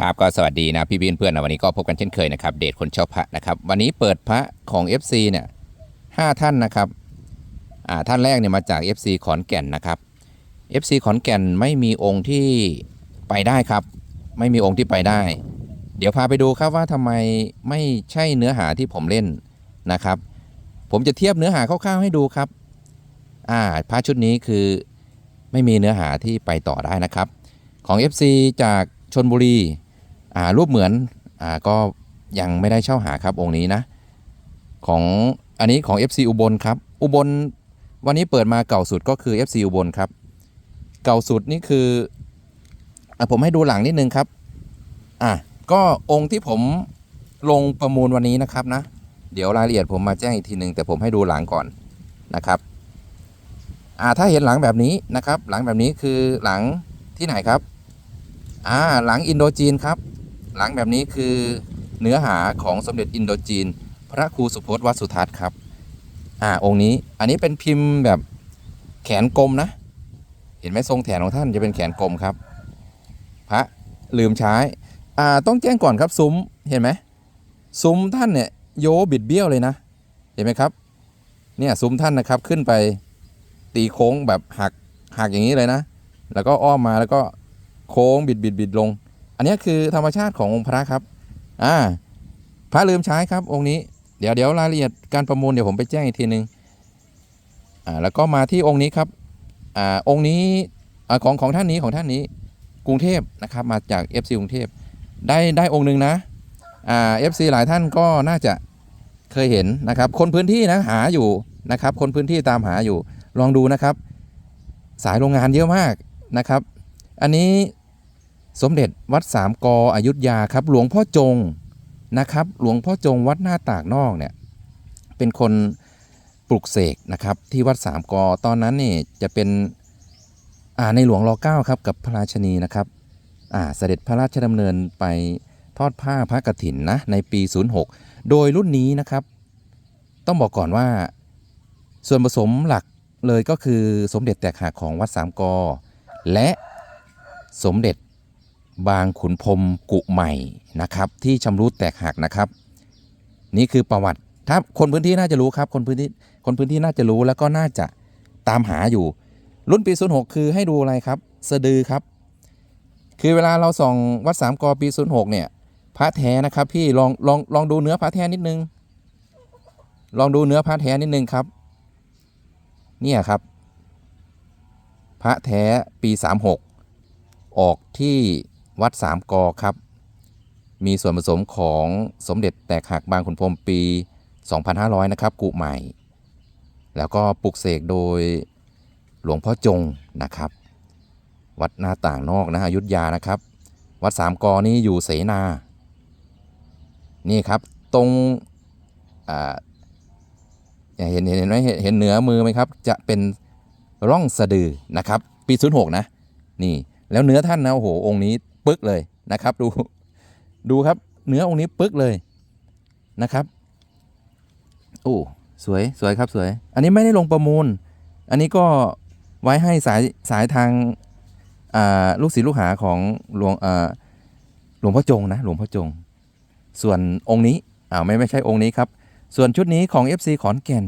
ครับก็สวัสดีนะพี่บินเพื่อนนะวันนี้ก็พบกันเช่นเคยนะครับ เดทคนชอบพระนะครับ วันนี้เปิดพระของ FC เนี่ยห้าท่านนะครับอ่าท่านแรกเนี่ยมาจาก FC ขอนแก่นนะครับ FC ขอนแก่นไม่มีองค์ที่ไปได้ครับ ไม่มีองค์ที่ไปได้ เดี๋ยวพาไปดูครับว่าทำไมไม่ใช่เนื้อหาที่ผมเล่นนะครับ ผมจะเทียบเนื้อหาคร่าวๆให้ดูครับอ่าพระชุดนี้คือไม่มีเนื้อหาที่ไปต่อได้นะครับ ของ FC จากชนบุรี รูปเหมือนอ่าก็ยังไม่ได้เช่าหาครับองค์นี้นะ ของอันนี้ของ FC อุบลครับ อุบลวันนี้เปิดมาเก่าสุดก็คือ FC อุบลครับ เก่าสุดนี่คืออะผมให้ดูหลังนิดนึงครับอะก็องค์ที่ผมลงประมูลวันนี้นะครับนะ เดี๋ยวรายละเอียดผมมาแจ้งอีกทีหนึ่งแต่ผมให้ดูหลังก่อนนะครับอ่าถ้าเห็นหลังแบบนี้นะครับ หลังแบบนี้คือหลังที่ไหนครับอ่าหลังอินโดจีนครับ หลังแบบนี้คือเนื้อหาของสมเด็จอินโดจีน พระครูสุพจน์วัดสุทัศน์ครับ อ่าองค์นี้อันนี้เป็นพิมพ์แบบแขนกลมนะ เห็นไหมทรงแขนของท่านจะเป็นแขนกลมครับ พระลืมใช้อ่าต้องแจ้งก่อนครับซุ้มเห็นไหมซุ้มท่านเนี่ยโยบิดเบี้ยวเลยนะ เห็นไหมครับเนี่ยซุ้มท่านนะครับขึ้นไปตีโค้งแบบหักหักอย่างนี้เลยนะ แล้วก็อ้อมมาแล้วก็โค้งบิดบิดบิดลง อันนี้คือธรรมชาติขององค์พระครับ อ่า พระลืมใช้ครับ องค์นี้ เดี๋ยวเดี๋ยวรายละเอียดการประมูลเดี๋ยวผมไปแจ้งอีกทีหนึ่งอ่า แล้วก็มาที่องค์นี้ครับ อ่า องค์นี้อ่าของของท่านนี้ของท่านนี้ กรุงเทพนะครับ มาจาก FC กรุงเทพ ได้ได้องค์หนึ่งนะ อ่า FC หลายท่านก็น่าจะเคยเห็นนะครับ คนพื้นที่นะหาอยู่นะครับ คนพื้นที่ตามหาอยู่ ลองดูนะครับ สายโรงงานเยอะมากนะครับ อันนี้ สมเด็จวัดสามกออยุธยาครับ หลวงพ่อจงนะครับ หลวงพ่อจงวัดหน้าตากนอกเนี่ยเป็นคนปลุกเสกนะครับที่วัดสามกอตอนนั้นนี่จะเป็นอ่าในหลวงรอเก้าครับกับพระราชนีนะครับอ่าเสด็จพระราชดำเนินไปทอดผ้าพระกฐินนะในปี 06 โดยรุ่นนี้นะครับ ต้องบอกก่อนว่าส่วนผสมหลักเลยก็คือสมเด็จแตกหักของวัดสามกอ และสมเด็จ บางขุนพรมกุใหม่นะครับ ที่ชำรุดแตกหักนะครับ นี่คือประวัติถ้าคนพื้นที่น่าจะรู้ครับ คนพื้นที่คนพื้นที่น่าจะรู้แล้วก็น่าจะตามหาอยู่ รุ่นปี 06 คือให้ดูอะไรครับสะดือครับ คือเวลาเราส่องวัดสามกอปี 06 เนี่ย พระแท้นะครับพี่ลองลองลองดูเนื้อพระแท้นิดนึง ลองดูเนื้อพระแท้นิดนึงครับ เนี่ยครับ พระแท้ปี 36 ออกที่ วัดสามกอครับ มีส่วนผสมของสมเด็จแตกหักบางขุนพรมปี 2500 นะครับ กุใหม่ แล้วก็ปลุกเสกโดยหลวงพ่อจงนะครับ วัดหน้าต่างนอกนะอยุธยานะครับ วัดสามกอนี่อยู่เสนา นี่ครับตรงเห็นเห็นเห็นไหมเห็นเห็นเหนือมือไหมครับ จะเป็นร่องสะดือนะครับ ปี 06 นะ นี่ แล้วเนื้อท่านนะโอ้โห องค์นี้ ปึ๊กเลยนะครับ ดูดูครับ เนื้อองค์นี้ปึ๊กเลยนะครับโอ้สวยสวยครับสวย อันนี้ไม่ได้ลงประมูล อันนี้ก็ไว้ให้สายสายทางลูกศิษย์ลูกหาของหลวงหลวงพ่อจงนะหลวงพ่อจง ส่วนองค์นี้อ่าไม่ไม่ใช่องค์นี้ครับ ส่วนชุดนี้ของ FC ขอนแก่น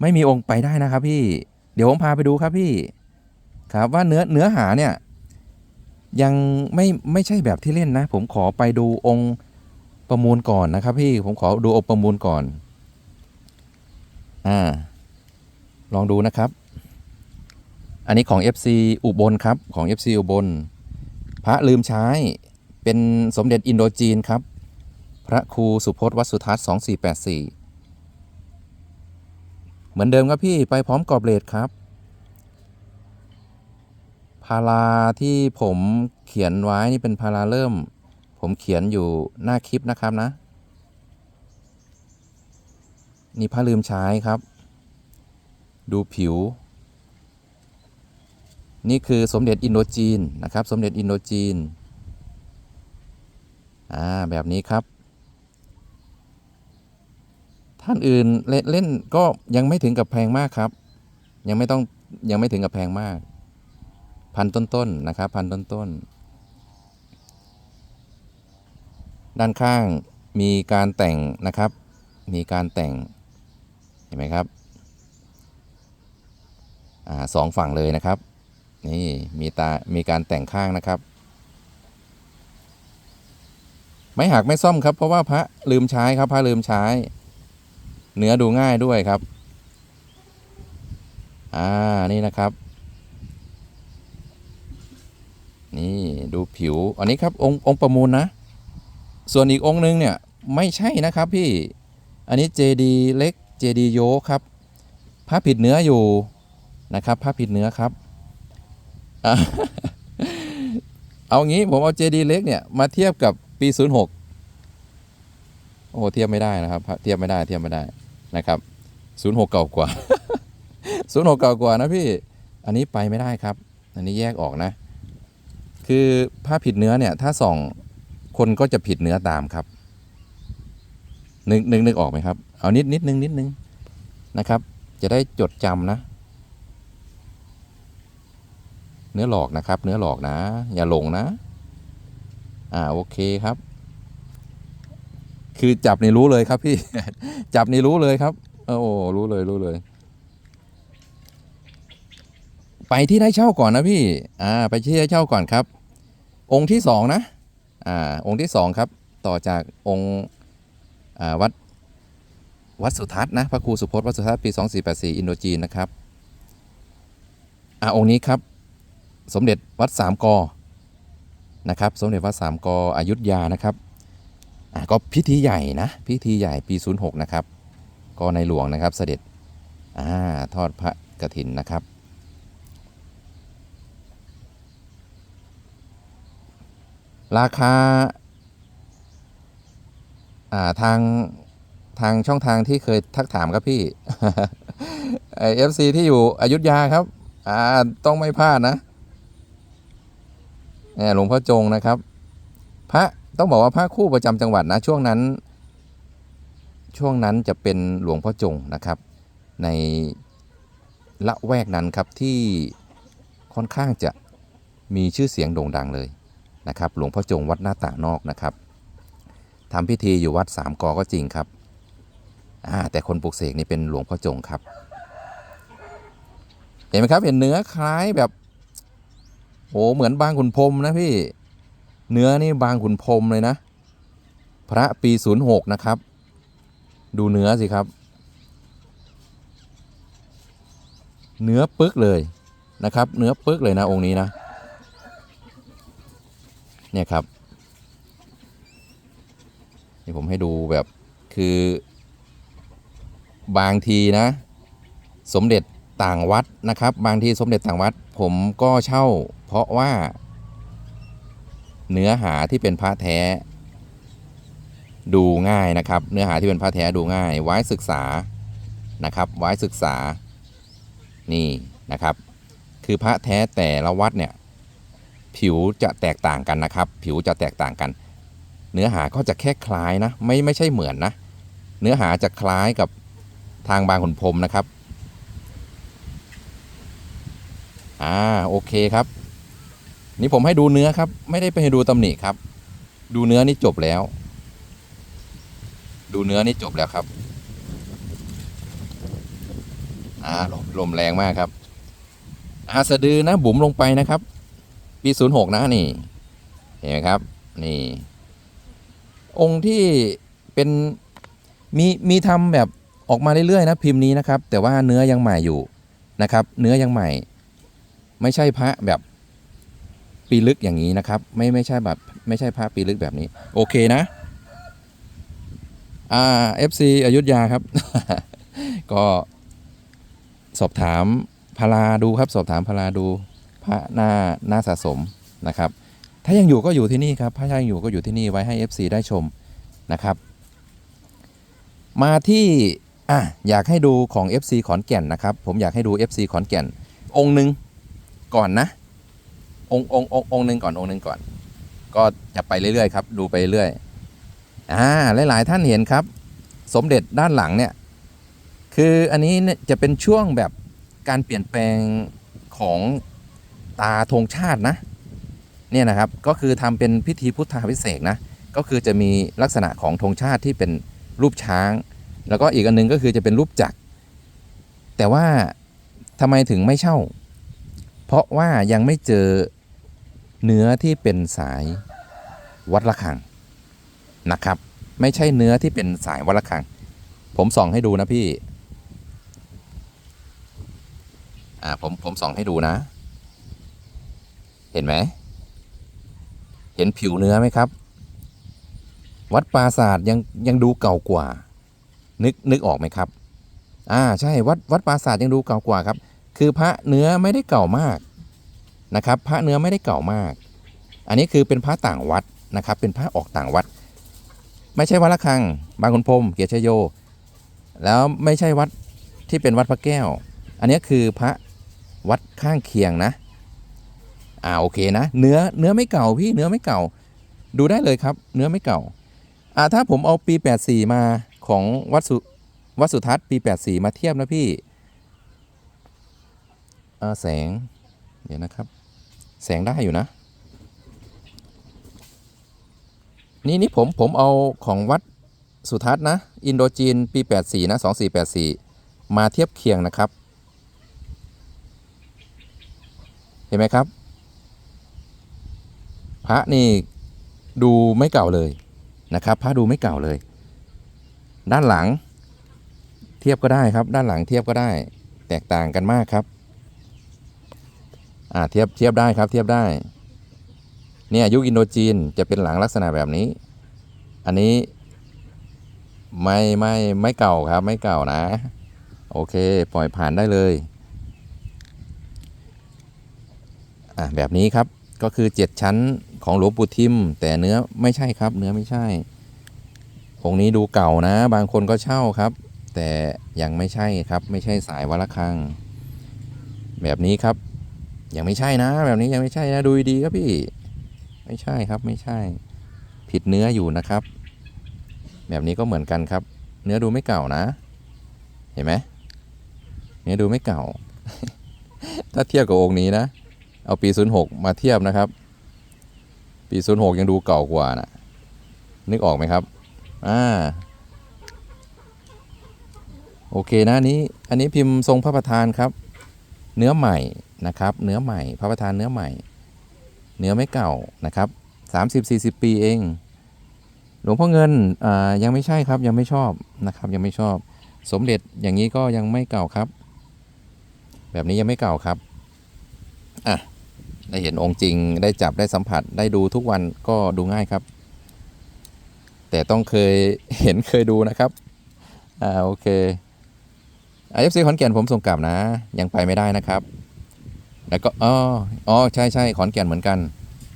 ไม่มีองค์ไปได้นะครับพี่เดี๋ยวผมพาไปดูครับพี่ ครับว่าเนื้อเนื้อหาเนี่ย ยังไม่ไม่ใช่แบบที่เล่นนะ ผมขอไปดูองค์ประมูลก่อนนะครับ พี่ผมขอดูองค์ประมูลก่อน อ่า ลองดูนะครับ อันนี้ของ FC อุบลครับของ FC อุบล พระลืมใช้เป็นสมเด็จอินโดจีนครับ พระครูสุพจน์วัสุทัศน์2484 เหมือนเดิมครับพี่ไปพร้อมกอบเลดครับาราที่ผมเขียนไว้นี่เป็นพาราเริ่ม ผมเขียนอยู่หน้าคลิปนะครับนะ นี่พระลืมใช้ครับ ดูผิว นี่คือสมเด็จอินโดจีนนะครับ สมเด็จอินโดจีนอ่าแบบนี้ครับ ท่านอื่นเล่นเล่นก็ยังไม่ถึงกับแพงมากครับ ยังไม่ต้องยังไม่ถึงกับแพงมาก พันต้นๆนนะครับพันต้นๆด้านข้างมีการแต่งนะครับ มีการแต่งเห็นไหมครับอสองฝั่งเลยนะครับ นี่มีตา มีการแต่งข้างนะครับ ไม่หักไม่ซ่อมครับ เพราะว่าพระลืมใช้ครับพระลืมใช้ เนื้อดูง่ายด้วยครับ อ่า นี่นะครับ นี่ดูผิว อันนี้ครับองค์องประมูลนะ ส่วนอีกองค์นึงเนี่ยไม่ใช่นะครับพี่ อันนี้เจดีเล็กเจดีโยครับพระผิดเนื้ออยู่นะครับพระผิดเนื้อครับ เอางี้ผมเอาเจดีเล็กเนี่ยมาเทียบกับปี 06โอ้โหเทียบไม่ได้นะครับเทียบไม่ได้เทียบไม่ได้นะครับ06เก่ากว่า06เก่ากว่านะพี่ อันนี้ไปไม่ได้ครับ อันนี้แยกออกนะ คือผ้าผิดเนื้อเนี่ยถ้าส่องคนก็จะผิดเนื้อตามครับ นึกนึกนึกออกไหมครับ เอานิดนิดนึงนิดนึงนะครับ จะได้จดจำนะ เนื้อหลอกนะครับ เนื้อหลอกนะ อย่าหลงนะ อ่าโอเคครับ คือจับนี่รู้เลยครับพี่ จับนี่รู้เลยครับโอ้รู้เลยรู้เลยไปที่ได้เช่าก่อนนะพี่ อ่า ไปที่ได้เช่าก่อนครับ องค์ที่สองนะอ่าองค์ที่สองครับ ต่อจากองค์อ่าวัดวัดสุทัศน์นะพระครูสุพจน์วัดสุทัศน์ปี 2484 อินโดจีนนะครับอ่าองค์นี้ครับ สมเด็จวัดสามกอนะครับ สมเด็จวัดสามกออยุธยานะครับอ่าก็พิธีใหญ่นะพิธีใหญ่ปี 06 นะครับก็ในหลวงนะครับเสด็จอ่าทอดพระกฐินนะครับ ราคาาทางทางช่องทางที่เคยทักถามครับพี่ไอเอฟซีที่อยู่อยุธยาครับ อ่าต้องไม่พลาดนะนี่หลวงพ่อจงนะครับ พระต้องบอกว่าพระคู่ประจำจังหวัดนะ ช่วงนั้น ช่วงนั้นจะเป็นหลวงพ่อจงนะครับ ในละแวกนั้นครับที่ค่อนข้างจะมีชื่อเสียงโด่งดังเลย นะครับ หลวงพ่อจงวัดหน้าต่างนอกนะครับทำพิธีอยู่วัดสามกอก็จริงครับแต่คนปลุกเสกนี่เป็นหลวงพ่อจงครับ เห็นไหมครับเห็นเนื้อคล้ายแบบโอ้เหมือนบางขุนพรมนะพี่ เนื้อนี่บางขุนพรมเลยนะ พระปี06นะครับ ดูเนื้อสิครับ เนื้อปึกเลยนะครับ เนื้อปึกเลยนะองค์นี้นะ เนี่ยครับ นี่ผมให้ดูแบบคือบางทีนะ สมเด็จต่างวัดนะครับ บางทีสมเด็จต่างวัด ผมก็เช่า เพราะว่า เนื้อหาที่เป็นพระแท้ ดูง่ายนะครับ เนื้อหาที่เป็นพระแท้ดูง่าย ไว้ศึกษานะครับ ไว้ศึกษานี่นะครับ คือพระแท้แต่ละวัดเนี่ย ผิวจะแตกต่างกันนะครับ ผิวจะแตกต่างกัน เนื้อหาก็จะแค่คล้ายนะ ไม่ไม่ใช่เหมือนนะ เนื้อหาจะคล้ายกับทางบางขุนพรมนะครับ อ่าโอเคครับ นี่ผมให้ดูเนื้อครับ ไม่ได้ไปดูตำหนิครับ ดูเนื้อนี่จบแล้ว ดูเนื้อนี่จบแล้วครับ อ่าลมลมแรงมากครับอาสะดือนะบุ๋มลงไปนะครับ ปีศูนย์หกนะนี่เห็นไหมครับ นี่ องค์ที่เป็นมีมีทำแบบออกมาเรื่อยๆนะพิมพ์นี้นะครับ แต่ว่าเนื้อยังใหม่อยู่นะครับ เนื้อยังใหม่ ไม่ใช่พระแบบปีลึกอย่างนี้นะครับ ไม่ไม่ใช่แบบไม่ใช่พระปีลึกแบบนี้ โอเคนะ อ่า FC อยุธยาครับ ก็สอบถามพาราดูครับ สอบถามพาราดู พระหน้าหน้าสะสมนะครับ ถ้ายังอยู่ก็อยู่ที่นี่ครับถ้ายังอยู่ก็อยู่ที่นี่ไว้ให้ FC ได้ชมนะครับ มาที่อะอยากให้ดูของ FC ขอนแก่นนะครับ ผมอยากให้ดู FC ขอนแก่น องค์หนึ่งก่อนนะ องค์องค์องค์องค์หนึ่งก่อนองค์หนึ่งก่อน ก็จะไปเรื่อยๆครับ ดูไปเรื่อยอ่าหลายๆท่านเห็นครับ สมเด็จด้านหลังเนี่ยคืออันนี้จะเป็นช่วงแบบการเปลี่ยนแปลงของ ตาธงชาตินะเนี่ยนะครับก็คือทำเป็นพิธีพุทธาพิเศษนะก็คือจะมีลักษณะของธงชาติที่เป็นรูปช้าง แล้วก็อีกอันหนึงก็คือจะเป็นรูปจักร แต่ว่าทำไมถึงไม่เช่า เพราะว่ายังไม่เจอเนื้อที่เป็นสายวัดระฆังนะครับ ไม่ใช่เนื้อที่เป็นสายวัดระฆัง ผมส่องให้ดูนะพี่อ่าผมผมส่องให้ดูนะ เห็นไหม เห็นผิวเนื้อไหมครับ วัดปราศาสตร์ยังยังดูเก่ากว่า นึกนึกออกไหมครับ อ่าใช่วัดวัดปราศาสตร์ยังดูเก่ากว่าครับ คือพระเนื้อไม่ได้เก่ามากนะครับ พระเนื้อไม่ได้เก่ามาก อันนี้คือเป็นพระต่างวัดนะครับ เป็นพระออกต่างวัด ไม่ใช่วัดละคัง บางขุนพรมเกียรติโย แล้วไม่ใช่วัดที่เป็นวัดพระแก้ว อันนี้คือพระวัดข้างเคียงนะ อ่าโอเคนะ เนื้อเนื้อไม่เก่าพี่เนื้อไม่เก่า ดูได้เลยครับ เนื้อไม่เก่าอ่าถ้าผมเอาปี 84 มาของวัดสุวัดสุทัศน์ปี 84 มาเทียบนะพี่อ่าแสง เดี๋ยวนะครับ แสงได้อยู่นะ นี่นี่ผมผมเอาของวัดสุทัศน์นะ อินโดจีนปี 84 นะ 2484 มาเทียบเคียงนะครับ เห็นไหมครับ พระนี่ดูไม่เก่าเลยนะครับ พระดูไม่เก่าเลย ด้านหลังเทียบก็ได้ครับ ด้านหลังเทียบก็ได้ แตกต่างกันมากครับอ่าเทียบเทียบได้ครับเทียบได้เนี่ยยุคอินโดจีนจะเป็นหลังลักษณะแบบนี้ อันนี้ไม่ไม่ไม่เก่าครับไม่เก่านะ โอเคปล่อยผ่านได้เลยอะแบบนี้ครับ ก็คือ 7 ชั้นของหลวงปู่ทิม แต่เนื้อไม่ใช่ครับ เนื้อไม่ใช่ องค์นี้ดูเก่านะ บางคนก็เช่าครับ แต่ยังไม่ใช่ครับ ไม่ใช่สายวัดระฆัง แบบนี้ครับ ยังไม่ใช่นะ แบบนี้ยังไม่ใช่นะดูดีครับพี่ ไม่ใช่ครับไม่ใช่ ผิดเนื้ออยู่นะครับ แบบนี้ก็เหมือนกันครับ เนื้อดูไม่เก่านะ เห็นไหมเนื้อดูไม่เก่า ถ้าเทียบกับองค์นี้นะ เอาปี 06 มาเทียบนะครับ ปี 06 ยังดูเก่ากว่านะนึกออกไหมครับอ่าโอเคนะนี้อันนี้พิมพ์ทรงพระประธานครับ เนื้อใหม่นะครับ เนื้อใหม่ พระประธานเนื้อใหม่ เนื้อไม่เก่านะครับ 30-40 ปีเอง หลวงพ่อเงินอ่ายังไม่ใช่ครับยังไม่ชอบนะครับ ยังไม่ชอบ สมเด็จอย่างนี้ก็ยังไม่เก่าครับ แบบนี้ยังไม่เก่าครับ ได้เห็นองค์จริง ได้จับได้สัมผัส ได้ดูทุกวันก็ดูง่ายครับ แต่ต้องเคยเห็นเคยดูนะครับ อ่าโอเคไอเอฟซีขอนแก่นผมส่งกลับนะ ยังไปไม่ได้นะครับ แล้วก็อ๋ออ๋อใช่ใช่ขอนแก่นเหมือนกัน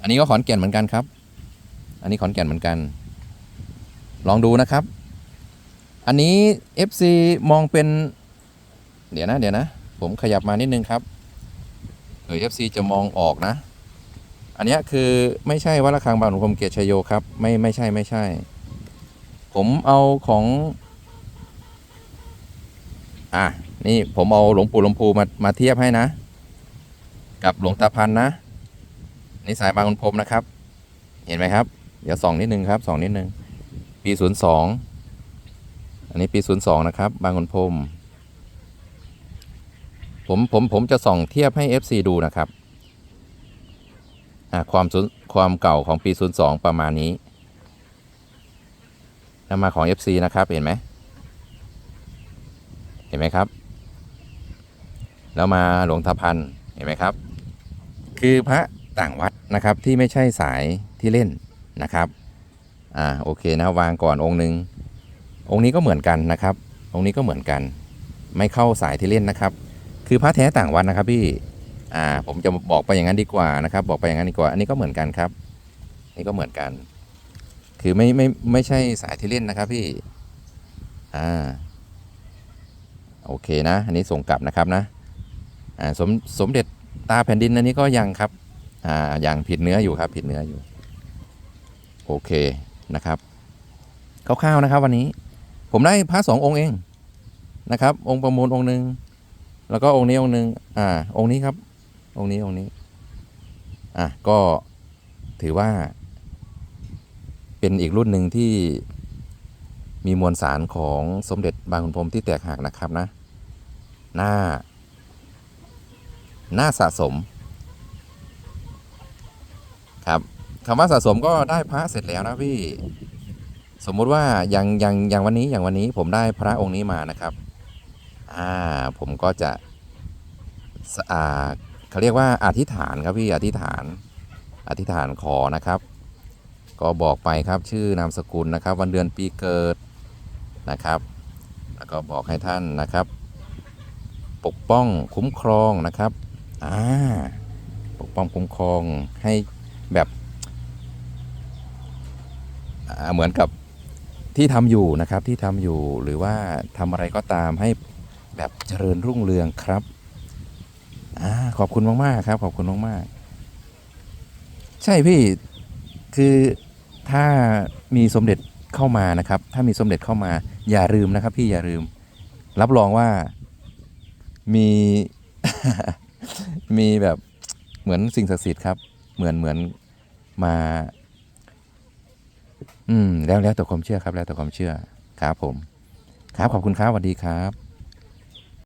อันนี้ก็ขอนแก่นเหมือนกันครับ อันนี้ขอนแก่นเหมือนกัน ลองดูนะครับ อันนี้ FC มองเป็น เดี๋ยวนะ เดี๋ยวนะ ผมขยับมานิดนึงครับ เออ FC จะมองออกนะ อันนี้คือไม่ใช่วัดระฆังบางหลวงพรมเกียรติชยโยครับ ไม่ไม่ใช่ไม่ใช่ ผมเอาของ อะนี่ผมเอาหลวงปู่หลวงพูมามาเทียบให้นะ กับหลวงตาพันนะนี่สายบางขุนพรมนะครับ เห็นไหมครับ เดี๋ยวส่องนิดนึงครับส่องนิดนึงปีศูนย์สองอันนี้ปีศูนย์สองนะครับ บางขุนพรม ผมผมผมจะส่องเทียบให้ FC ดูนะครับอ่าความความเก่าของปี 02 ประมาณนี้แล้วมาของ FC นะครับเห็นไหมเห็นไหมครับ แล้วมาหลวงตาพันเห็นไหมครับ คือพระต่างวัดนะครับที่ไม่ใช่สายที่เล่นนะครับอ่าโอเคนะวางก่อนองค์หนึ่งองค์นี้ก็เหมือนกันนะครับ องค์นี้ก็เหมือนกัน ไม่เข้าสายที่เล่นนะครับ คือพระแท้ต่างวัดนะครับพี่อ่าผมจะบอกไปอย่างนั้นดีกว่านะครับ บอกไปอย่างนั้นดีกว่า อันนี้ก็เหมือนกันครับ นี่ก็เหมือนกัน คือไม่ไม่ไม่ใช่สายที่เล่นนะครับพี่อ่าโอเคนะ อันนี้ส่งกลับนะครับนะอ่าสมสมเด็จตาแผ่นดินอันนี้ก็ยังครับอ่ายังผิดเนื้ออยู่ครับ ผิดเนื้ออยู่ โอเคนะครับคร่าวๆนะครับ วันนี้ ผมได้พระสององค์เองนะครับ องค์ประมูลองค์หนึ่ง แล้วก็องค์นี้องค์หนึ่งอ่า องค์นี้ครับ องค์นี้องค์นี้ อะก็ถือว่า เป็นอีกรุ่นหนึ่งที่มีมวลสารของสมเด็จบางขุนพรมที่แตกหักนะครับนะ หน่าหน่าสะสม ครับคำว่าสะสมก็ได้พระเสร็จแล้วนะพี่ สมมุติว่าอย่างอย่างอย่างวันนี้อย่างวันนี้ผมได้พระองค์นี้มานะครับ อ่าผมก็จะอ่าเขาเรียกว่าอธิษฐานครับพี่อธิษฐาน อธิษฐานขอนะครับ ก็บอกไปครับชื่อนามสกุลนะครับ วันเดือนปีเกิดนะครับ แล้วก็บอกให้ท่านนะครับ ปกป้องคุ้มครองนะครับอ่าปกป้องคุ้มครองให้แบบเหมือนกับที่ทำอยู่นะครับที่ทำอยู่หรือว่าทำอะไรก็ตามให้ แบบเจริญรุ่งเรืองครับอขอบคุณมากๆครับ ขอบคุณมากๆ ใช่พี่คือถ้ามีสมเด็จเข้ามานะครับ ถ้ามีสมเด็จเข้ามา อย่าลืมนะครับ พี่อย่าลืม รับรองว่ามีมีแบบเหมือนสิ่งศักดิ์สิทธิ์ครับ เหมือนเหมือนมา อืมแล้วแล้วแต่ความเชื่อครับ แล้วแต่ความเชื่อครับผม ครับขอบคุณครับสวัสดีครับ